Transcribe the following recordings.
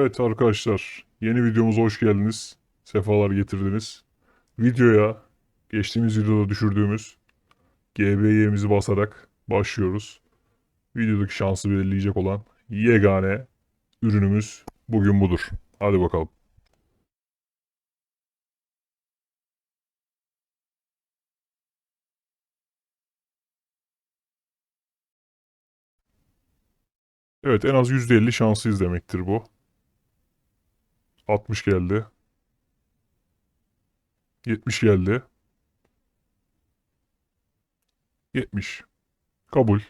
Evet arkadaşlar, yeni videomuza hoş geldiniz. Sefalar getirdiniz. Videoya geçtiğimiz videoda düşürdüğümüz GBY'mizi basarak başlıyoruz. Videodaki şansı belirleyecek olan yegane ürünümüz bugün budur. Hadi bakalım. Evet en az %50 şanslıyız demektir bu. 60 geldi. 70 geldi. 70. Kabul.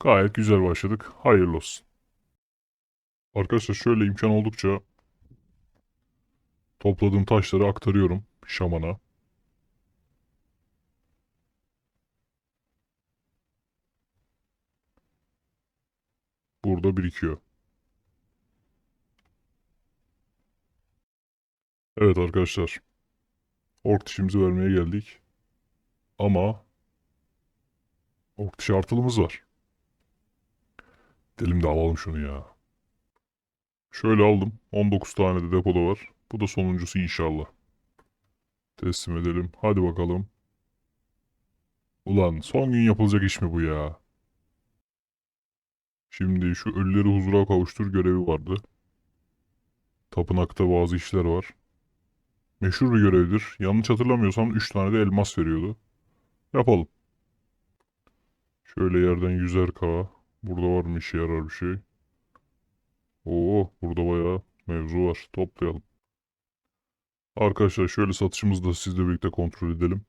Gayet güzel başladık. Hayırlı olsun. Arkadaşlar şöyle imkan oldukça topladığım taşları aktarıyorum şamana. Burada birikiyor. Evet arkadaşlar. Ork dişimizi vermeye geldik. Ama ork dişi artılımız var. Gidelim de alalım şunu ya. Şöyle aldım. 19 tane de depoda var. Bu da sonuncusu inşallah. Teslim edelim. Hadi bakalım. Ulan son gün yapılacak iş mi bu ya? Şimdi şu ölüleri huzura kavuştur görevi vardı. Tapınakta bazı işler var. Meşhur bir görevdir. Yanlış hatırlamıyorsam 3 tane de elmas veriyordu. Yapalım. Şöyle yerden 100'er K. Burada var mı işe yarar bir şey? Oo, burada bayağı mevzu var. Toplayalım. Arkadaşlar şöyle satışımızı da sizle birlikte kontrol edelim.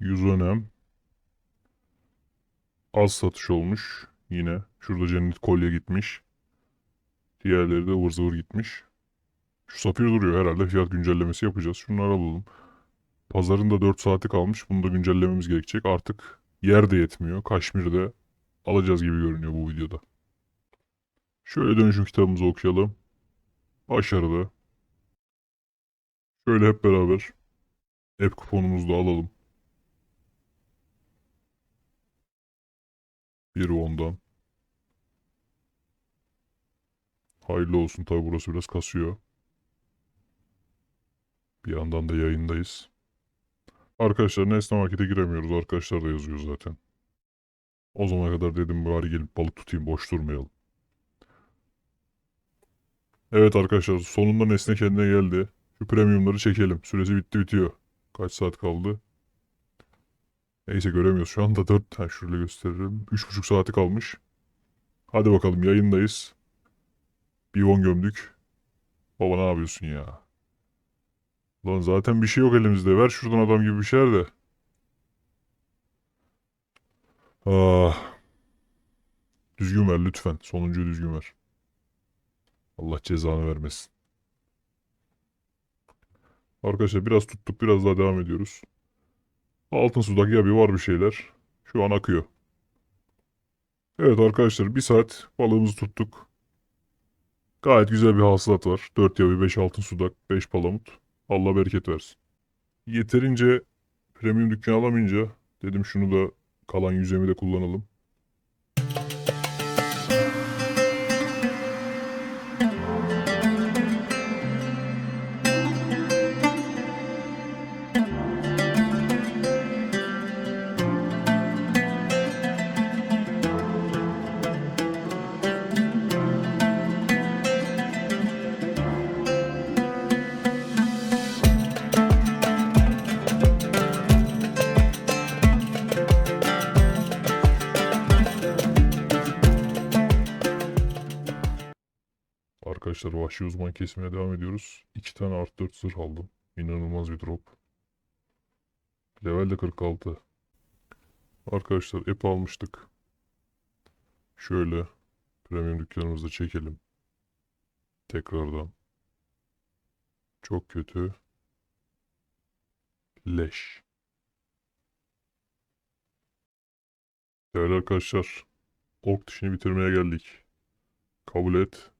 100 önem. Az satış olmuş. Yine. Şurada cennet kolye gitmiş. Diğerleri de ıvır zıvır gitmiş. Şu safir duruyor herhalde. Fiyat güncellemesi yapacağız. Şunları alalım. Pazarın da 4 saati kalmış. Bunu da güncellememiz gerekecek. Artık yer de yetmiyor. Kaşmir'de alacağız gibi görünüyor bu videoda. Şöyle dönüşüm kitabımızı okuyalım. Başarılı. Şöyle hep beraber app kuponumuzu da alalım. Bir ondan. Hayırlı olsun tabi burası biraz kasıyor. Bir yandan da yayındayız. Arkadaşlar Nesne Market'e giremiyoruz. Arkadaşlar da yazıyor zaten. O zamana kadar dedim bari gelip balık tutayım boş durmayalım. Evet arkadaşlar sonunda Nesne kendine geldi. Şu premiumları çekelim. Süresi bitti bitiyor. Kaç saat kaldı? Neyse göremiyoruz. Şu anda 4 ha şöyle gösteririm. 3,5 saati kalmış. Hadi bakalım yayındayız. Bir on gömdük. Baba ne yapıyorsun ya? Lan zaten bir şey yok elimizde. Ver şuradan adam gibi bir şeyler de. Ah. Düzgün ver lütfen. Sonuncuyu düzgün ver. Allah cezanı vermesin. Arkadaşlar biraz tuttuk. Biraz daha devam ediyoruz. Altın sudaki ya bir var bir şeyler. Şu an akıyor. Evet arkadaşlar bir saat balığımızı tuttuk. Gayet güzel bir hasılat var. 4 yavi 5 altın sudak 5 palamut. Allah bereket versin. Yeterince premium dükkan alamayınca dedim şunu da kalan yüzemi de kullanalım. Arkadaşlar vahşi uzman kesmeye devam ediyoruz. 2 tane art 4 zırh aldım. İnanılmaz bir drop. Level de 46. Arkadaşlar ep almıştık. Şöyle premium dükkanımızda çekelim. Tekrardan. Çok kötü. Leş. Değerli arkadaşlar. Ork dişini bitirmeye geldik. Kabul et.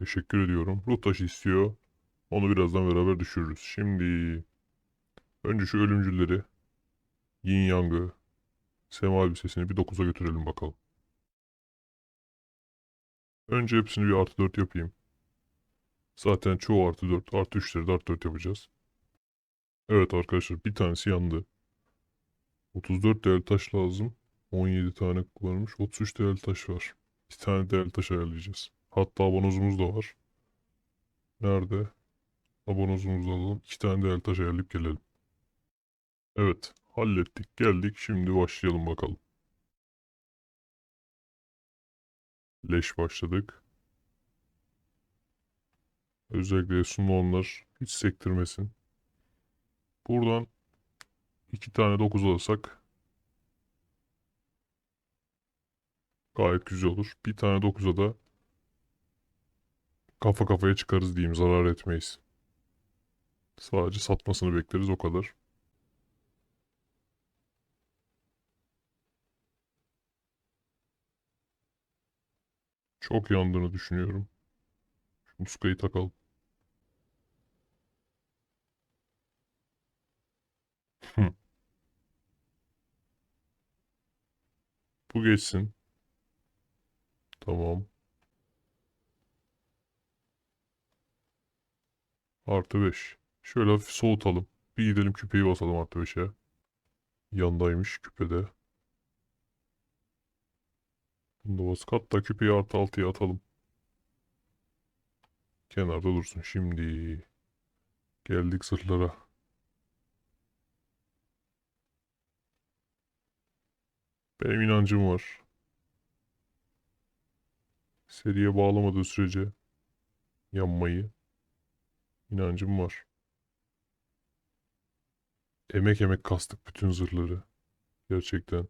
Teşekkür ediyorum. Ruh taşı istiyor. Onu birazdan beraber düşürürüz. Şimdi önce şu ölümcülleri Yin Yang'ı Sema elbisesini bir 9'a götürelim bakalım. Önce hepsini bir artı 4 yapayım. Zaten çoğu artı 4. Artı 3'leri de artı 4 yapacağız. Evet arkadaşlar bir tanesi yandı. 34 değerli taş lazım. 17 tane kullanılmış. 33 değerli taş var. Bir tane değerli taş ayarlayacağız. Hatta abanozumuz da var. Nerede? Abanozumuzu da alalım. İki tane değerli taş ayarlayıp gelelim. Evet. Hallettik. Geldik. Şimdi başlayalım bakalım. Leş başladık. Özellikle Efsun'la onlar hiç sektirmesin. Buradan iki tane 9 alırsak gayet güzel olur. Bir tane 9'a da kafa kafaya çıkarız diyeyim. Zarar etmeyiz. Sadece satmasını bekleriz o kadar. Çok yandığını düşünüyorum. Şu muskayı takalım. Bu geçsin. Tamam. Artı 5. Şöyle hafif soğutalım. Bir gidelim küpeyi basalım artı 5'e. Yandaymış küpede. Bunu da bas. Hatta küpeyi artı 6'ya atalım. Kenarda dursun. Şimdi geldik zırhlara. Benim inancım var. Seriye bağlamadığı sürece yanmayı inancım var. Emek emek kastık bütün zırhları. Gerçekten.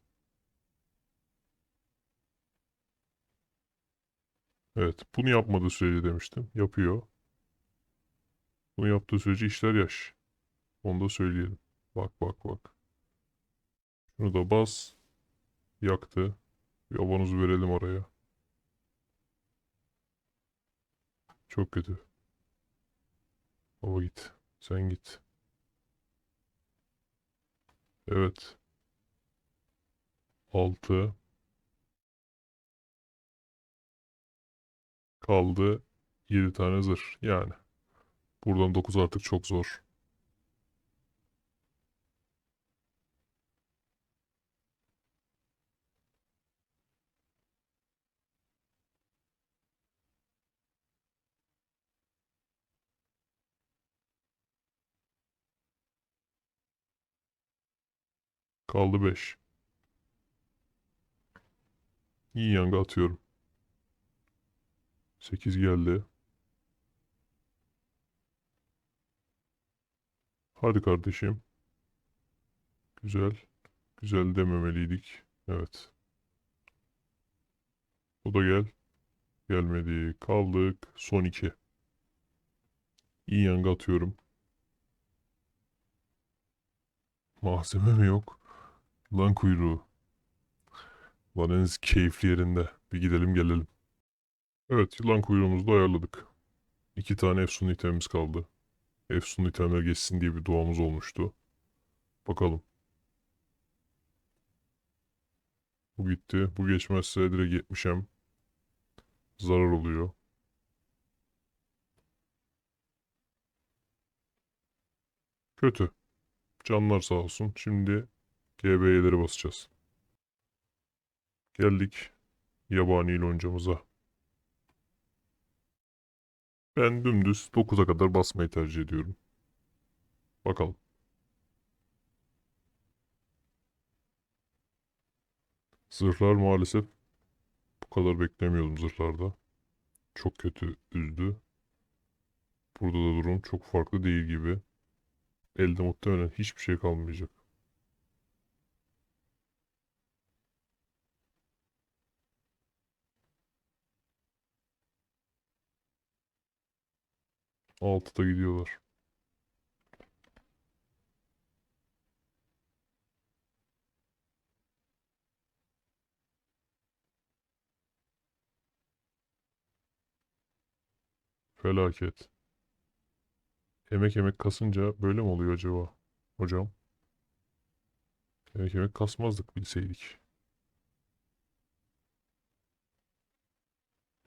Evet, bunu yapmadığı sürece demiştim. Yapıyor. Bunu yaptığı sürece işler yaş. Onu da söyleyelim. Bak bak bak. Şunu da bas. Yaktı. Bir abanozu verelim oraya. Çok kötü. Baba git. Sen git. Evet. 6 kaldı 7 tane zırh. Yani buradan 9 artık çok zor. Kaldı 5. İyi yanga atıyorum. 8 geldi. Hadi kardeşim. Güzel. Güzel dememeliydik. Evet. O da gel. Gelmedi. Kaldık. Son 2. İyi yanga atıyorum. Malzeme mi yok? Lan kuyruğu. Lan en keyifli yerinde. Bir gidelim gelelim. Evet yılan kuyruğumuzu da ayarladık. İki tane Efsun itemimiz kaldı. Efsun itemler geçsin diye bir duamız olmuştu. Bakalım. Bu gitti. Bu geçmezse direkt 70'em. Zarar oluyor. Kötü. Canlar sağ olsun. Şimdi GB'leri basacağız. Geldik yabani loncamıza. Ben dümdüz 9'a kadar basmayı tercih ediyorum. Bakalım. Zırhlar maalesef bu kadar beklemiyordum zırhlarda. Çok kötü üzdü. Burada da durum çok farklı değil gibi. Elde muhtemelen hiçbir şey kalmayacak. Altıda gidiyorlar. Felaket. Emek emek kasınca böyle mi oluyor acaba? Hocam. Emek emek kasmazdık bilseydik.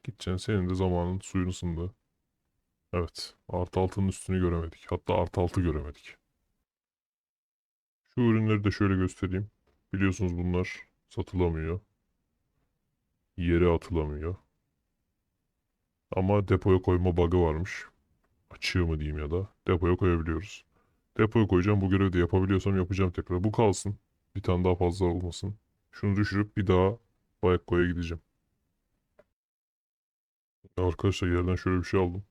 Gideceksin senin de zamanın suyun ısındı. Evet. Artı altının üstünü göremedik. Hatta artı altı göremedik. Şu ürünleri de şöyle göstereyim. Biliyorsunuz bunlar satılamıyor. Yere atılamıyor. Ama depoya koyma bug'ı varmış. Açığı mı diyeyim ya da. Depoya koyabiliyoruz. Depoya koyacağım. Bu görevi de yapabiliyorsam yapacağım tekrar. Bu kalsın. Bir tane daha fazla olmasın. Şunu düşürüp bir daha Bayakko'ya gideceğim. Arkadaşlar yerden şöyle bir şey aldım.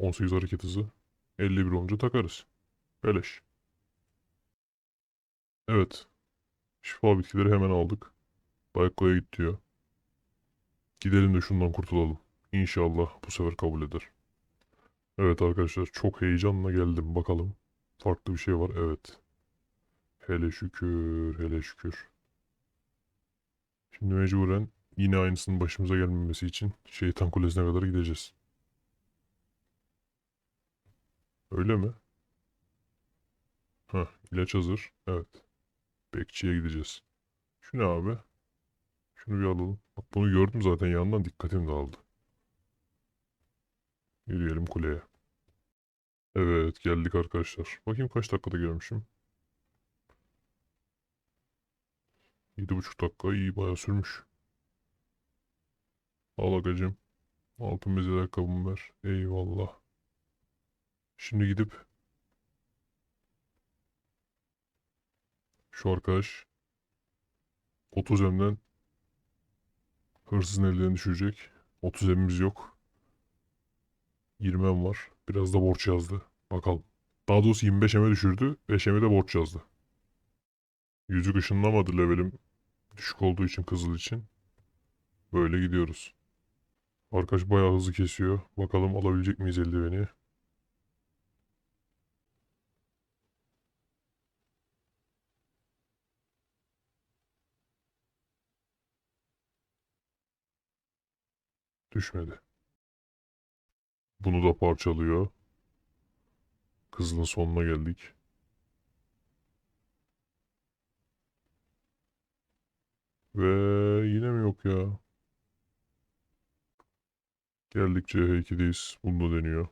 18 hareket hızı. 51 olunca takarız. Beleş. Evet. Şifa bitkileri hemen aldık. Bayakko'ya git diyor. Gidelim de şundan kurtulalım. İnşallah bu sefer kabul eder. Evet arkadaşlar çok heyecanla geldim. Bakalım. Farklı bir şey var. Evet. Hele şükür. Hele şükür. Şimdi mecburen yine aynısının başımıza gelmemesi için şeytan kulesine kadar gideceğiz. Öyle mi? Heh, ilaç hazır. Evet. Bekçiye gideceğiz. Şu ne abi? Şunu bir alalım. Bak bunu gördüm zaten yandan dikkatim dağıldı. Yürüyelim kuleye. Evet geldik arkadaşlar. Bakayım kaç dakikada gelmişim. 7,5 dakika iyi bayağı sürmüş. Al agacım. Altın bezeli ayakkabımı ver. Eyvallah. Şimdi gidip şu arkadaş 30 emden hırsızın ellerini düşürecek. 30 emimiz yok. 20 em var. Biraz da borç yazdı. Bakalım. Daha doğrusu 25 eme düşürdü. 5 eme de borç yazdı. Yüzük ışınlamadı levelim düşük olduğu için kızıl için. Böyle gidiyoruz. Arkadaş bayağı hızlı kesiyor. Bakalım alabilecek miyiz eldiveni? Düşmedi. Bunu da parçalıyor. Kızılın sonuna geldik. Ve yine mi yok ya? Geldik CH2'deyiz. Bunu da deniyor.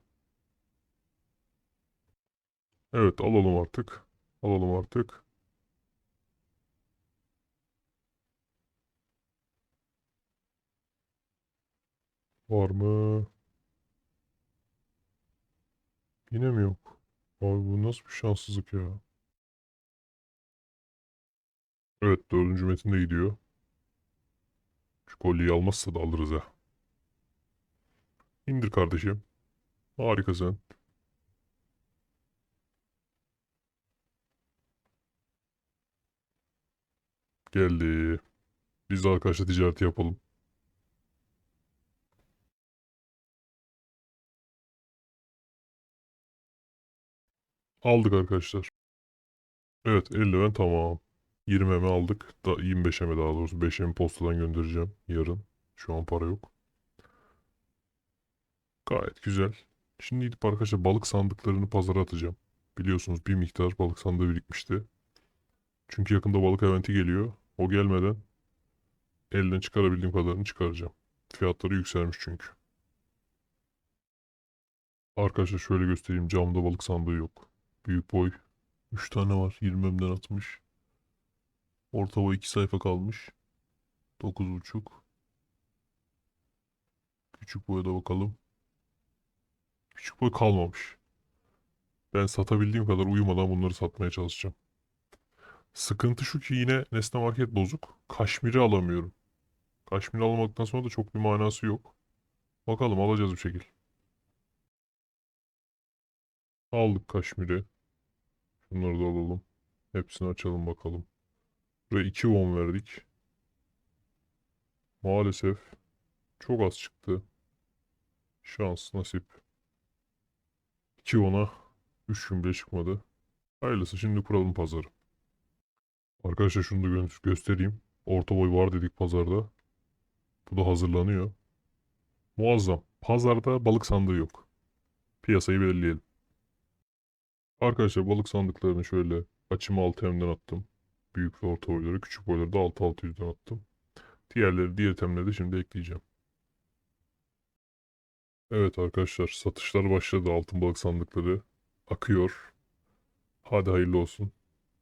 Evet alalım artık. Alalım artık. Var mı? Yine mi yok? Abi bu nasıl bir şanssızlık ya? Evet dördüncü metin de gidiyor. Şu kolyeyi almazsa da alırız ha. İndir kardeşim. Harikasın. Geldi. Biz de arkadaşla ticareti yapalım. Aldık arkadaşlar. Evet eldiven tamam. 20 eme aldık. Da 25 eme daha doğrusu 5 emi postadan göndereceğim yarın. Şu an para yok. Gayet güzel. Şimdi gidip arkadaşlar balık sandıklarını pazara atacağım. Biliyorsunuz bir miktar balık sandığı birikmişti. Çünkü yakında balık eventi geliyor. O gelmeden elden çıkarabildiğim kadarını çıkaracağım. Fiyatları yükselmiş çünkü. Arkadaşlar şöyle göstereyim. Camda balık sandığı yok. Büyük boy 3 tane var. 20'mden atmış. Orta boy 2 sayfa kalmış. 9.5. Küçük boya da bakalım. Küçük boy kalmamış. Ben satabildiğim kadar uyumadan bunları satmaya çalışacağım. Sıkıntı şu ki yine Nesne Market bozuk. Kaşmiri alamıyorum. Kaşmiri almadıktan sonra da çok bir manası yok. Bakalım alacağız bir şekil. Aldık kaşmiri. Şunları da alalım. Hepsini açalım bakalım. Buraya 2 won verdik. Maalesef çok az çıktı. Şans, nasip. 2 won'a 3 gün bile çıkmadı. Hayırlısı şimdi kuralım pazarı. Arkadaşlar şunu da gö- göstereyim. Orta boy var dedik pazarda. Bu da hazırlanıyor. Muazzam. Pazarda balık sandığı yok. Piyasayı belirleyelim. Arkadaşlar balık sandıklarını şöyle açımı 6 emden attım. Büyük ve orta boyları, küçük boyları da 6 600'den attım. Diğerleri, diğer itemleri de şimdi ekleyeceğim. Evet arkadaşlar satışlar başladı altın balık sandıkları akıyor. Hadi hayırlı olsun.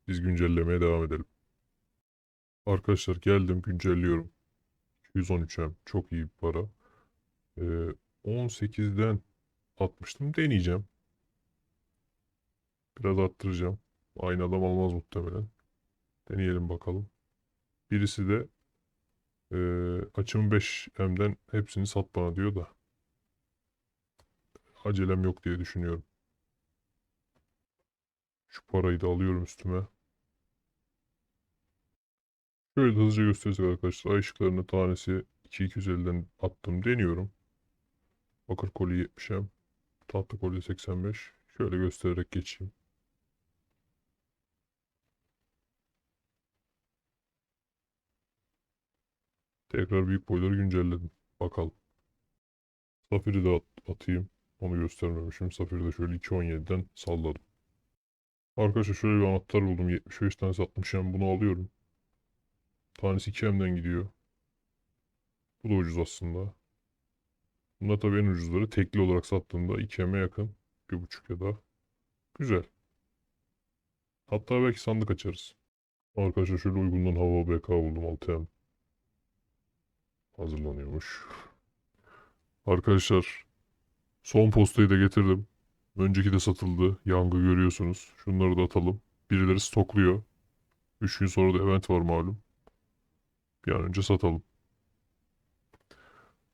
Biz güncellemeye devam edelim. Arkadaşlar geldim güncelliyorum. 213M çok iyi bir para. Ee, 18'den atmıştım deneyeceğim. Biraz arttıracağım. Aynı adam almaz muhtemelen. Deneyelim bakalım. Birisi de e, açım 5M'den hepsini sat bana diyor da. Acelem yok diye düşünüyorum. Şu parayı da alıyorum üstüme. Şöyle de hızlıca gösterirsek arkadaşlar. Ay ışıklarını tanesi 2250'den attım deniyorum. Bakır kolye 70'em. Tahta kolye 85. Şöyle göstererek geçeyim. Tekrar büyük boyları güncelledim. Bakalım. Safiri de at- atayım. Onu göstermemişim. Safiri de şöyle 2.17'den salladım. Arkadaşlar şöyle bir anahtar buldum. 75 tanesi 60'em. Bunu alıyorum. Tanesi 2M'den gidiyor. Bu da ucuz aslında. Bunlar tabii en ucuzları. Tekli olarak sattığımda 2M'e yakın. 1.5 ya da. Güzel. Hatta belki sandık açarız. Arkadaşlar şöyle uygundan hava BK buldum 6M. Hazırlanıyormuş. Arkadaşlar son postayı da getirdim. Önceki de satıldı. Yangı görüyorsunuz. Şunları da atalım. Birileri stokluyor. 3 gün sonra da event var malum. Bir an önce satalım.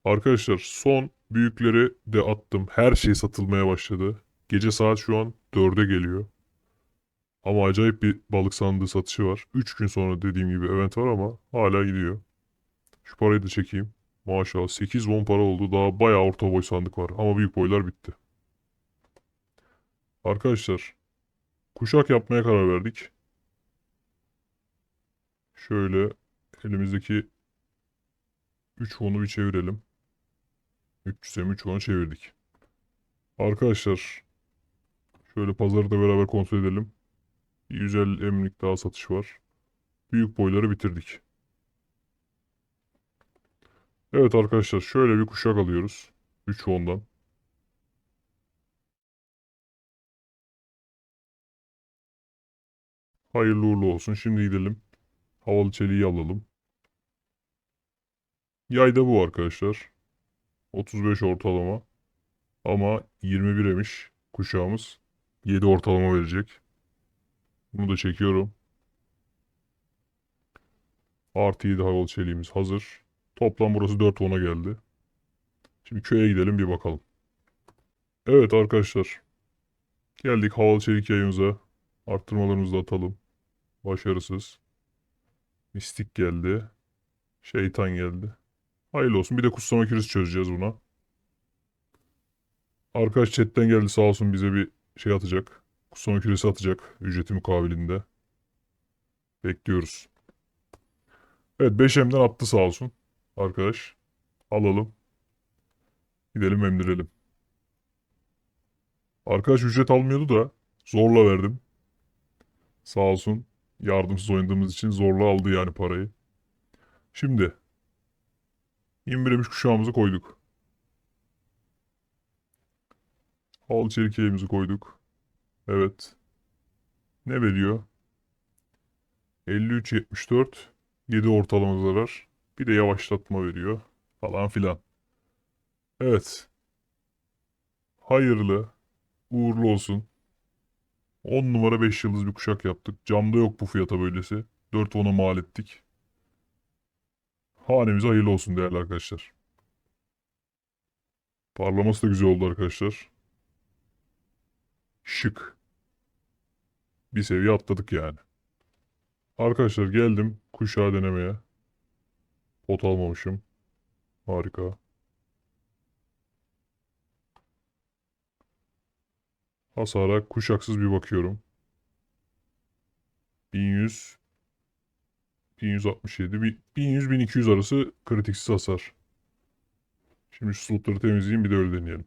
Arkadaşlar son büyükleri de attım. Her şey satılmaya başladı. Gece saat şu an 4'e geliyor. Ama acayip bir balık sandığı satışı var. 3 gün sonra dediğim gibi event var ama hala gidiyor. Şu parayı da çekeyim. Maşallah 8 won para oldu. Daha bayağı orta boy sandık var. Ama büyük boylar bitti. Arkadaşlar kuşak yapmaya karar verdik. Şöyle elimizdeki 3 won'u bir çevirelim. 300'e 3 won'u çevirdik. Arkadaşlar şöyle pazarı da beraber kontrol edelim. 150 emlik daha satış var. Büyük boyları bitirdik. Evet arkadaşlar şöyle bir kuşak alıyoruz. 3 ondan. Hayırlı uğurlu olsun. Şimdi gidelim. Havalı çeliği alalım. Yayda bu arkadaşlar. 35 ortalama. Ama 21'emiş kuşağımız. 7 ortalama verecek. Bunu da çekiyorum. Artı 7 havalı çeliğimiz hazır. Toplam burası 4 ona geldi. Şimdi köye gidelim bir bakalım. Evet arkadaşlar. Geldik havalı çelik yayımıza. Arttırmalarımızı da atalım. Başarısız. Mistik geldi. Şeytan geldi. Hayırlı olsun. Bir de kutsama küresi çözeceğiz buna. Arkadaş chatten geldi sağ olsun bize bir şey atacak. Kutsama küresi atacak. Ücreti mukabilinde. Bekliyoruz. Evet 5M'den attı sağ olsun. Arkadaş. Alalım. Gidelim emdirelim. Arkadaş ücret almıyordu da zorla verdim. Sağ olsun. Yardımsız oynadığımız için zorla aldı yani parayı. Şimdi 21'miş kuşağımızı koyduk. Hal çerkeğimizi koyduk. Evet. Ne veriyor? 53-74. 7 ortalama zarar. Bir de yavaşlatma veriyor. Falan filan. Evet. Hayırlı. Uğurlu olsun. 10 numara 5 yıldız bir kuşak yaptık. Camda yok bu fiyata böylesi. 4 ona mal ettik. Hanemize hayırlı olsun değerli arkadaşlar. Parlaması da güzel oldu arkadaşlar. Şık. Bir seviye atladık yani. Arkadaşlar geldim kuşağı denemeye. Pot almamışım. Harika. Hasara kuşaksız bir bakıyorum. 1100 1167 bir- 1100-1200 arası kritiksiz hasar. Şimdi şu slotları temizleyeyim bir de öyle deneyelim.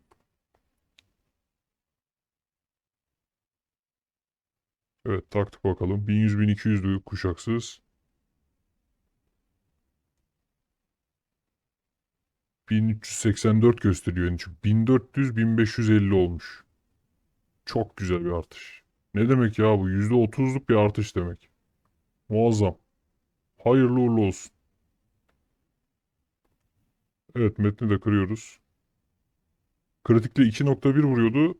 Evet taktık bakalım. 1100-1200'lü kuşaksız. 1384 gösteriyor en çok. 1400 1550 olmuş. Çok güzel bir artış. Ne demek ya bu? %30'luk bir artış demek. Muazzam. Hayırlı uğurlu olsun. Evet metni de kırıyoruz. Kritikte 2.1 vuruyordu.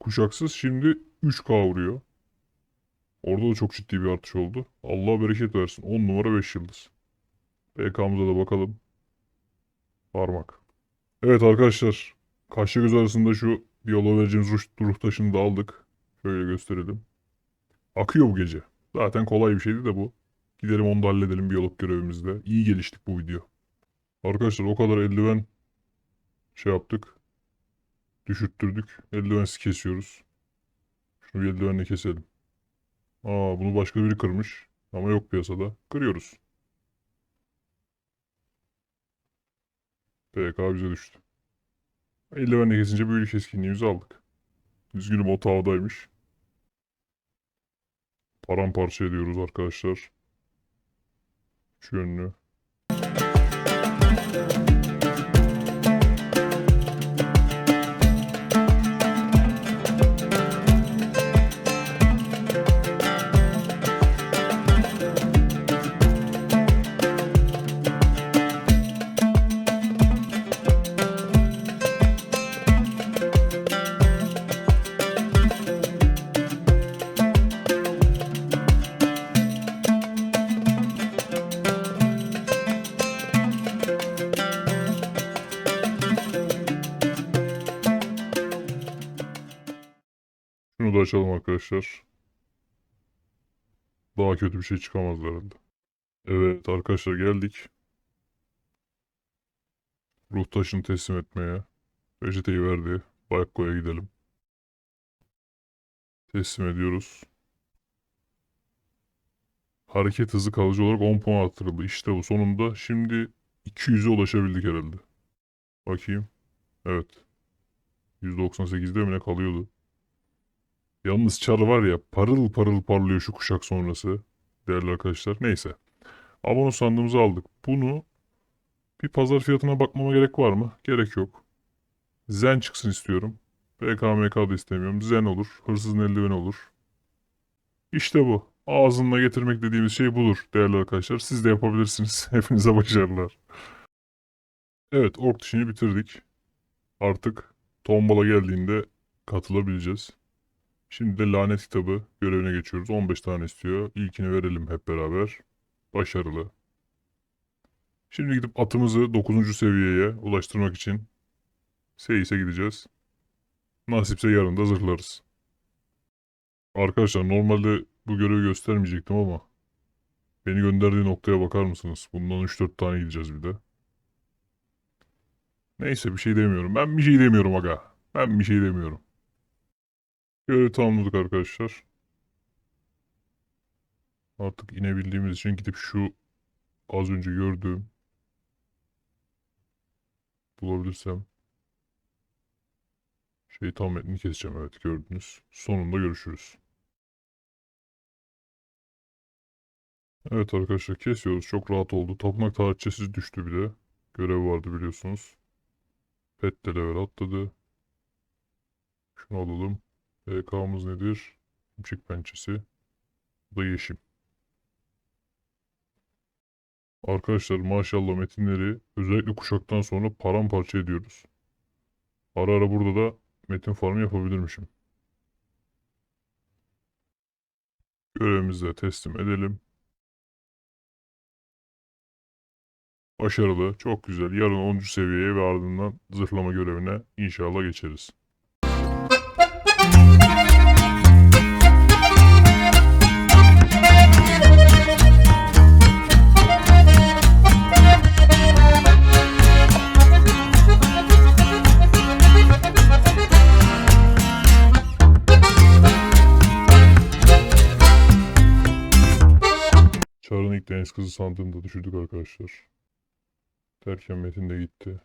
Kuşaksız şimdi 3K vuruyor. Orada da çok ciddi bir artış oldu. Allah bereket versin. 10 numara 5 yıldız. PK'mıza da bakalım. Parmak. Evet arkadaşlar. Kaşla göz arasında şu biyoloğa vereceğimiz ruh, ruh taşını da aldık. Şöyle gösterelim. Akıyor bu gece. Zaten kolay bir şeydi de bu. Gidelim onu da halledelim biyolog görevimizde. İyi geliştik bu video. Arkadaşlar o kadar eldiven şey yaptık. Düşürttürdük. Eldivensiz kesiyoruz. Şunu bir eldivenle keselim. Aa bunu başka biri kırmış. Ama yok piyasada. Kırıyoruz. PK bize düştü. Eldivenle kesince büyülü keskinliğimizi aldık. Üzgünüm o tavadaymış. Paramparça ediyoruz arkadaşlar. Şu yönlü. Açalım arkadaşlar. Daha kötü bir şey çıkamaz herhalde. Evet arkadaşlar geldik. Ruh taşını teslim etmeye. Reçeteyi verdi. Bayakko'ya gidelim. Teslim ediyoruz. Hareket hızı kalıcı olarak 10 puan arttırıldı. İşte bu sonunda şimdi 200'e ulaşabildik herhalde. Bakayım. Evet. 198'de mi ne kalıyordu? Yalnız çar var ya parıl parıl parlıyor şu kuşak sonrası. Değerli arkadaşlar. Neyse. Abone sandığımızı aldık. Bunu bir pazar fiyatına bakmama gerek var mı? Gerek yok. Zen çıksın istiyorum. PKMK da istemiyorum. Zen olur. Hırsızın eldiveni olur. İşte bu. Ağzınla getirmek dediğimiz şey budur değerli arkadaşlar. Siz de yapabilirsiniz. Hepinize başarılar. Evet ork dişini bitirdik. Artık tombala geldiğinde katılabileceğiz. Şimdi de lanet kitabı görevine geçiyoruz. 15 tane istiyor. İlkini verelim hep beraber. Başarılı. Şimdi gidip atımızı 9. seviyeye ulaştırmak için Seyis'e gideceğiz. Nasipse yarın da zırhlarız. Arkadaşlar normalde bu görevi göstermeyecektim ama beni gönderdiği noktaya bakar mısınız? Bundan 3-4 tane gideceğiz bir de. Neyse bir şey demiyorum. Ben bir şey demiyorum aga. Ben bir şey demiyorum. Görevi tamamladık arkadaşlar. Artık inebildiğimiz için gidip şu az önce gördüğüm bulabilirsem şey tam metnini keseceğim evet gördünüz. Sonunda görüşürüz. Evet arkadaşlar kesiyoruz. Çok rahat oldu. Tapınak tarihçesi düştü bir de. Görev vardı biliyorsunuz. Pet de level atladı. Şunu alalım. PK'mız nedir? Şimşek pençesi. Bu da yeşim. Arkadaşlar maşallah metinleri özellikle kuşaktan sonra paramparça ediyoruz. Ara ara burada da metin farmı yapabilirmişim. Görevimizi de teslim edelim. Başarılı, çok güzel. Yarın 10. seviyeye ve ardından zırhlama görevine inşallah geçeriz. İlk deniz kızı sandığını da düşürdük arkadaşlar. Derken Metin de gitti.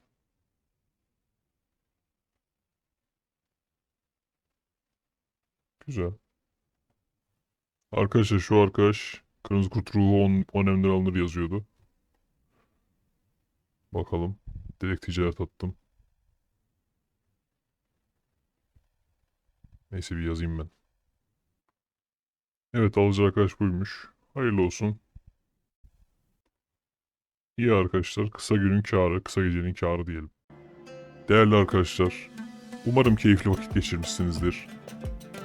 Güzel. Arkadaşlar şu arkadaş Kırmızı Kurt Ruhu 10 10 emdir alınır yazıyordu. Bakalım. Direkt ticaret attım. Neyse bir yazayım ben. Evet alıcı arkadaş buymuş. Hayırlı olsun. İyi arkadaşlar. Kısa günün kârı, kısa gecenin kârı diyelim. Değerli arkadaşlar, umarım keyifli vakit geçirmişsinizdir.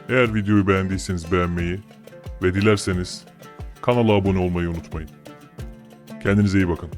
Eğer videoyu beğendiyseniz beğenmeyi ve dilerseniz kanala abone olmayı unutmayın. Kendinize iyi bakın.